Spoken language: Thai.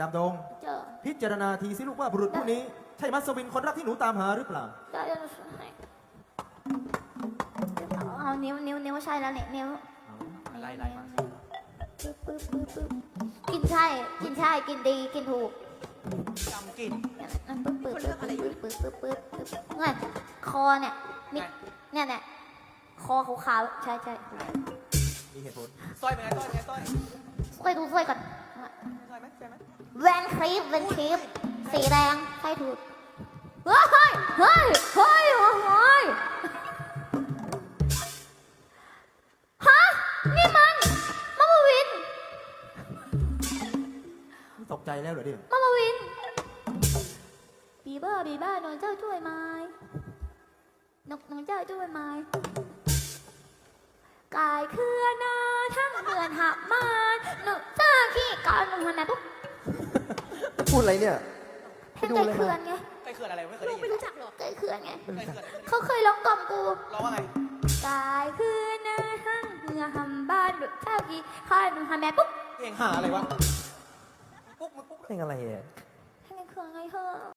ดำดง เจอพิจารณาทีสิลูกว่าบุรุษผู้นี้ ใช่มัสวินคนรักที่หนูตามหาหรือเปล่า ได้แล้วเอานิ้วนิ้วนิ้วใช่แล้วเนี่ยนิ้วไล่ไล่มาปึ๊บปึ๊บปึ๊บปึ๊บกินใช่กินใช่กินดีกินถูกจำกลิ่นนั่นปึ๊บปึ๊บปึ๊บปึ๊บปึ๊บปึ๊บปึ๊บปึ๊บไงคอเนี่ยนี่เนี่ยเนี่ยคอขาวๆใช่ใช่มีเหตุผล สร้อยเป็นไงสร้อยเป็นไงสร้อยช่วยดูช่วยก่อนสร้อยไหมใช่ไหม แวนคลิปแวนคลิปสีแดงใช่ถูก เฮ้ย เฮ้ย เฮ้ยเฮ้ยฮะ นี่มันมะมวินนี่ตกใจแล้วเหรอเดี๋ยวมะมวิน บีบ้าบีบ้าน้องเจ้าช่วยไหมน้องน้องเจ้าช่วยไหมกายเคลื่อนนาทั้งเดือนหักมานหนูเจ้าขี้ก่อนหนูทำไมปุ๊บ พูดอะไรเนี่ยเพลงไก่เคลื่อนไงใครเขื่อนอะไรไม่เคยได้ยินไม่รู้จักหรอกไก่เคลื่อนไงใครเขื่อนเขาเคยร้องกล่อมกูร้องว่าไงกายคือหน้าทั้งเมื่อหำบ้านดุจเท่ากีข้าหนูทำแม่ปุ๊บเพลงหาอะไรวะปุ๊กมึงปุ๊ก เพลงอะไรอะให้มันเครื่องไงเหอะ